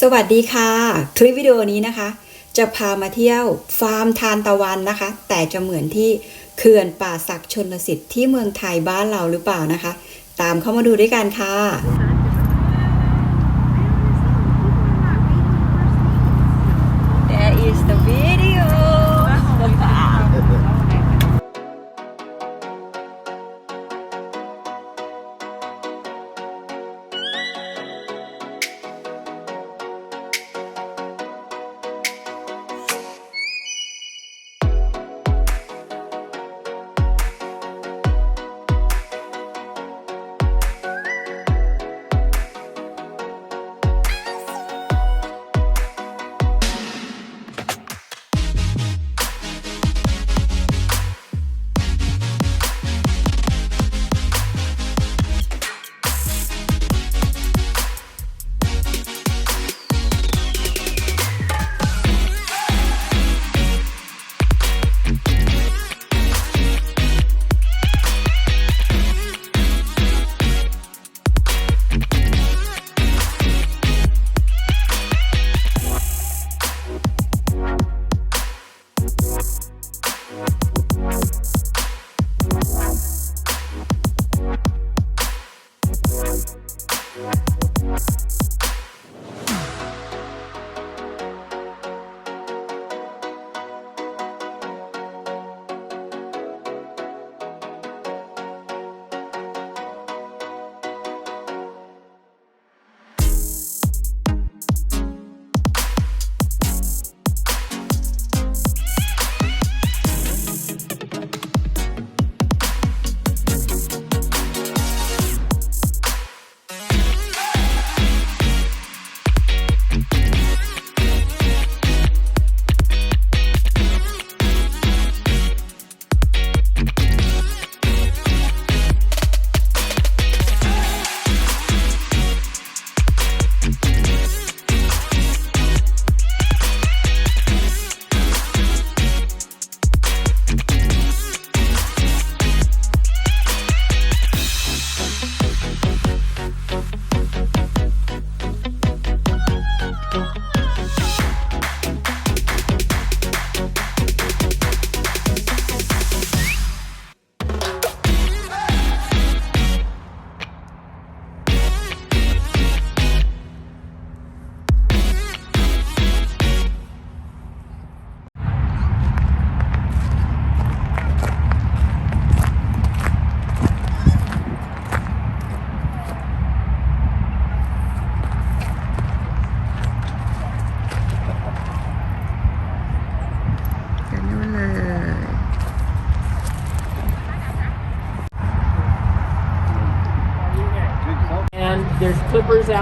สวัสดีค่ะ คลิปวิดีโอนี้นะคะ จะพามาเที่ยวฟาร์มทานตะวันนะคะ แต่จะเหมือนที่เขื่อนป่าศักชนลสิทธิ์ที่เมืองไทยบ้านเราหรือเปล่านะคะ ตามเข้ามาดูด้วยกันค่ะ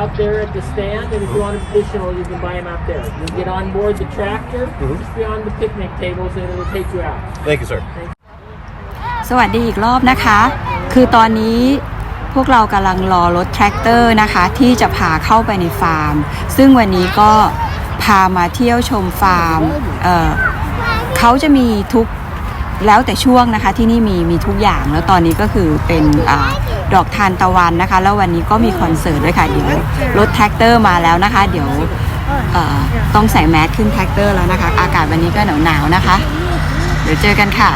out there at the stand, and if you want additional, you can buy them out there. You get on board the tractor, just beyond the picnic tables, and it'll take you out. Thank you, sir. สวัสดีอีกรอบนะคะ คือตอนนี้พวกเรากำลังรอรถแทรกเตอร์นะคะ ที่จะพาเข้าไปในฟาร์ม ซึ่งวันนี้ก็พามาเที่ยวชมฟาร์มเอ่อเขาจะมีทุกแล้วแต่ช่วงนะคะที่นี่มีมีทุกอย่างแล้วตอนนี้ก็คือเป็นอา ดอกทานตะวันนะคะ แล้ววันนี้ก็มีคอนเสิร์ตด้วยค่ะเดี๋ยวรถแท็กเตอร์มาแล้วนะคะ เดี๋ยวต้องใส่แมสขึ้นแท็กเตอร์แล้วนะคะ อากาศวันนี้ก็หนาวหนาวๆนะคะ เดี๋ยวเจอกันค่ะ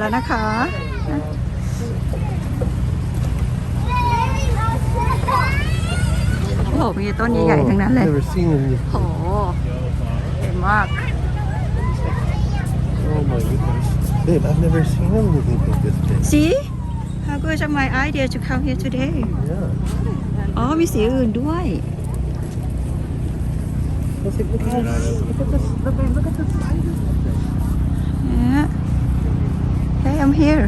แล้วนะคะโอ้โหมีต้นใหญ่ๆทั้งนั้นเลย Never seen them. โอ้โหเห็นมาก Oh my goodness. Babe, I've never seen anything like this big. See how good is my idea to come here today Yeah. อ๋อ มีสีอื่นด้วย Look at, look at this. Look at this. Look at, look at this. เนี่ย Hey I'm here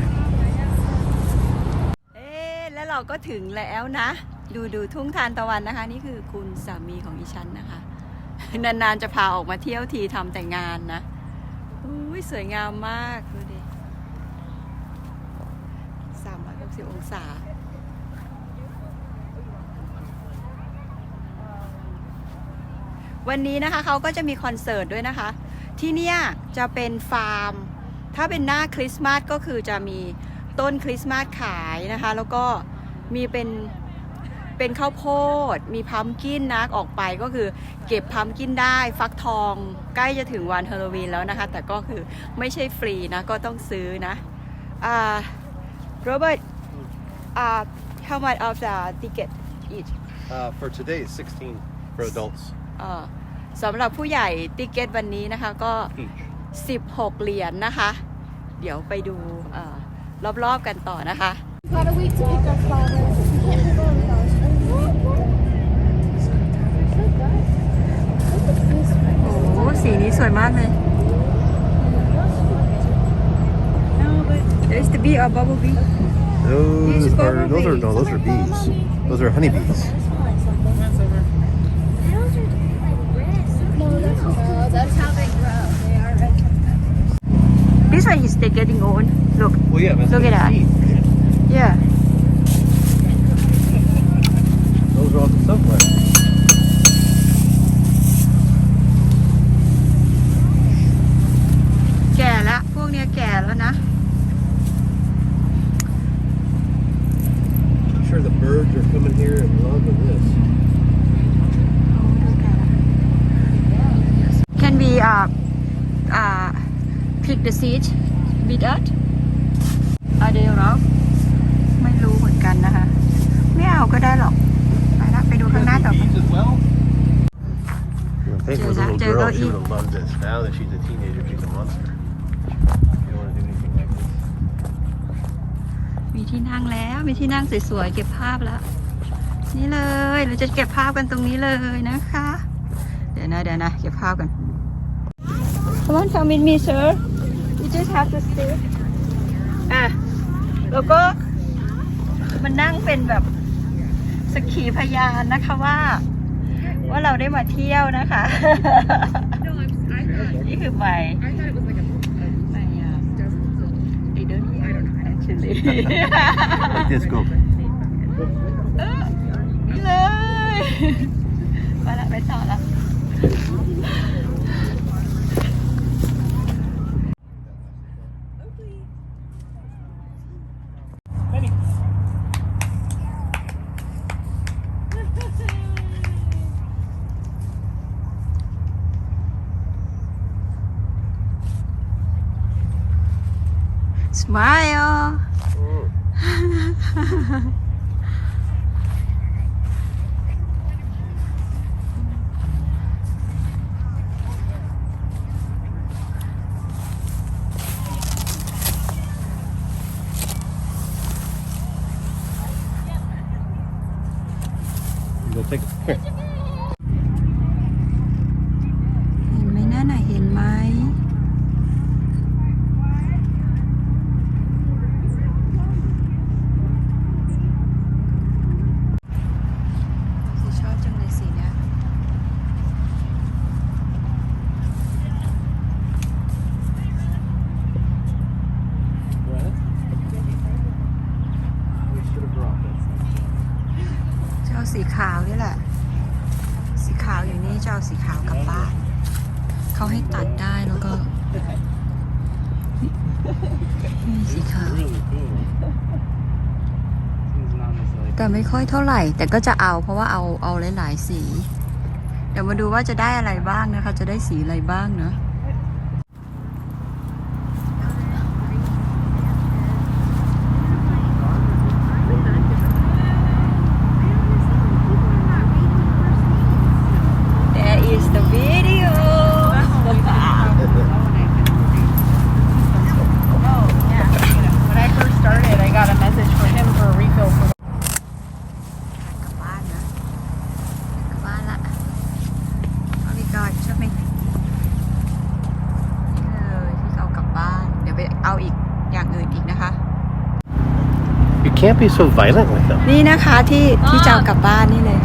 เอ๊แล้วเราก็ถึงแล้วนะ ดูดูทุ่งทานตะวันนะคะ นี่คือคุณสามีของอีฉันนะคะ นานๆจะพาออกมาเที่ยวทีทำแต่งานนะอุ้ยสวยงามมาก ดูดิ360องศาวันนี้นะคะเขาก็จะมีคอนเสิร์ตด้วยนะคะ ที่เนี่ยจะเป็นฟาร์ม ถ้าเป็นหน้าคริสต์มาสก็คือจะมีต้นคริสต์มาสขายนะคะ แล้วก็มีเป็นเป็นข้าวโพด มีพัมกินนะออกไปก็คือเก็บพัมกินได้ฟักทองใกล้จะถึงวันฮาโลวีนแล้วนะคะ แต่ก็คือไม่ใช่ฟรีนะ ก็ต้องซื้อนะอ่าโรเบิร์ตอ่า how much of the ticket each Uh, for today, it's 16 for adults เอ่อสำหรับผู้ใหญ่ติเกตวันนี้นะคะ ก็ each. 16 เหรียญนะคะ เดี๋ยวไปดูเอ่อรอบๆกันต่อนะคะ Got a week to pick our flowers. We can't pick all of those. So good. Look at this one. โอ้สีนี้สวยมากเลย There's the bee or bubble bee Those These are those are no, those are bees. Those are honeybees. Those are like red. No, that's This why he's still getting old. Look. Well, yeah, but Look at that. yeah. Those are all the sunflowers. The seed with us อะเดี๋ยวเนาะไม่รู้เหมือนกันนะคะ ไม่เอาก็ได้หรอก ไปละไปดูข้างหน้าต่อไป Bees as well. I think Check was a that, little check girl, out she eat. would have loved this. Now that she's a teenager, she's a monster. She don't want to do anything like this. มีที่นั่งแล้ว มีที่นั่งสวยๆ เก็บภาพแล้ว นี่เลย เราจะเก็บภาพกันตรงนี้เลยนะคะ เดี๋ยวนะเดี๋ยวนะ เก็บภาพกัน Come on come with me sir you just have to stay อะ แล้วก็มันนั่งเป็นแบบสกขีพยานนะคะว่า ว่าเราได้มาเที่ยวนะคะ นี่คือใบใบอะ I don't know actually Like this, go. นี่เลย มาละไปต่อละ Smile 'Go แต่ไม่ค่อยเท่าไหร่ แต่ก็จะเอาเพราะว่าเอาเอาหลาย ๆ สี เดี๋ยวมาดูว่าจะได้อะไรบ้างนะคะ จะได้สีอะไรบ้างเนาะ can't be so violent with them. นี่นะคะที่ที่จะเอากลับบ้านนี่เลย